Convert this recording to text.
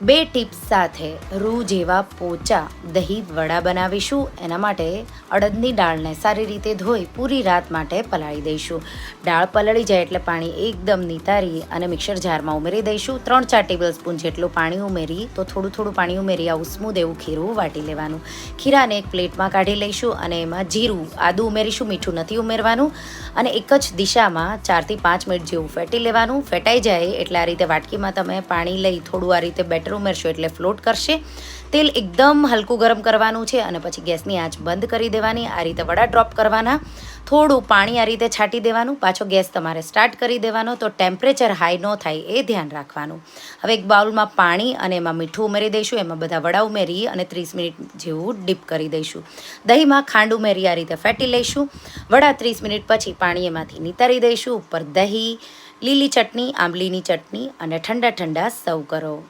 બે ટીપ્સ સાથે રૂ જેવા પોચા દહીં વડા બનાવીશું. એના માટે અડદની દાળને સારી રીતે ધોઈ પૂરી રાત માટે પલાળી દઈશું. દાળ પલળી જાય એટલે પાણી એકદમ નિતારી અને મિક્સર જારમાં ઉમેરી દઈશું. ત્રણ ચાર ટેબલ સ્પૂન જેટલું પાણી ઉમેરી તો થોડું થોડું પાણી ઉમેરી આવું સ્મૂધ એવું ખીરું વાટી લેવાનું. ખીરાને એક પ્લેટમાં કાઢી લઈશું અને એમાં જીરું, આદું ઉમેરીશું, મીઠું નથી ઉમેરવાનું અને એક જ દિશામાં ચારથી પાંચ મિનિટ જેવું ફેટી લેવાનું. ફેટાઈ જાય એટલે આ રીતે વાટકીમાં તમે પાણી લઈ થોડું આ રીતે બેટર ઉમેરશો એટલે ફ્લોટ કરશે. તેલ એકદમ હલકું ગરમ કરવાનું છે અને પછી ગેસની આંચ બંધ કરી દેવાની, આ રીતે વડા ડ્રોપ કરવાના. થોડું પાણી આ રીતે છાંટી દેવાનું, પાછો ગેસ તમારે સ્ટાર્ટ કરી દેવાનો તો ટેમ્પરેચર હાઈ ન થાય એ ધ્યાન રાખવાનું. હવે એક બાઉલમાં પાણી અને એમાં મીઠું ઉમેરી દઈશું, એમાં બધા વડા ઉમેરી અને ત્રીસ મિનિટ જેવું ડીપ કરી દઈશું. દહીંમાં ખાંડ ઉમેરી આ રીતે ફેટી લઈશું. વડા ત્રીસ મિનિટ પછી પાણી એમાંથી નિતારી દઈશું. ઉપર દહીં, લીલી ચટણી, આંબલીની ચટણી અને ઠંડા ઠંડા સર્વ કરો.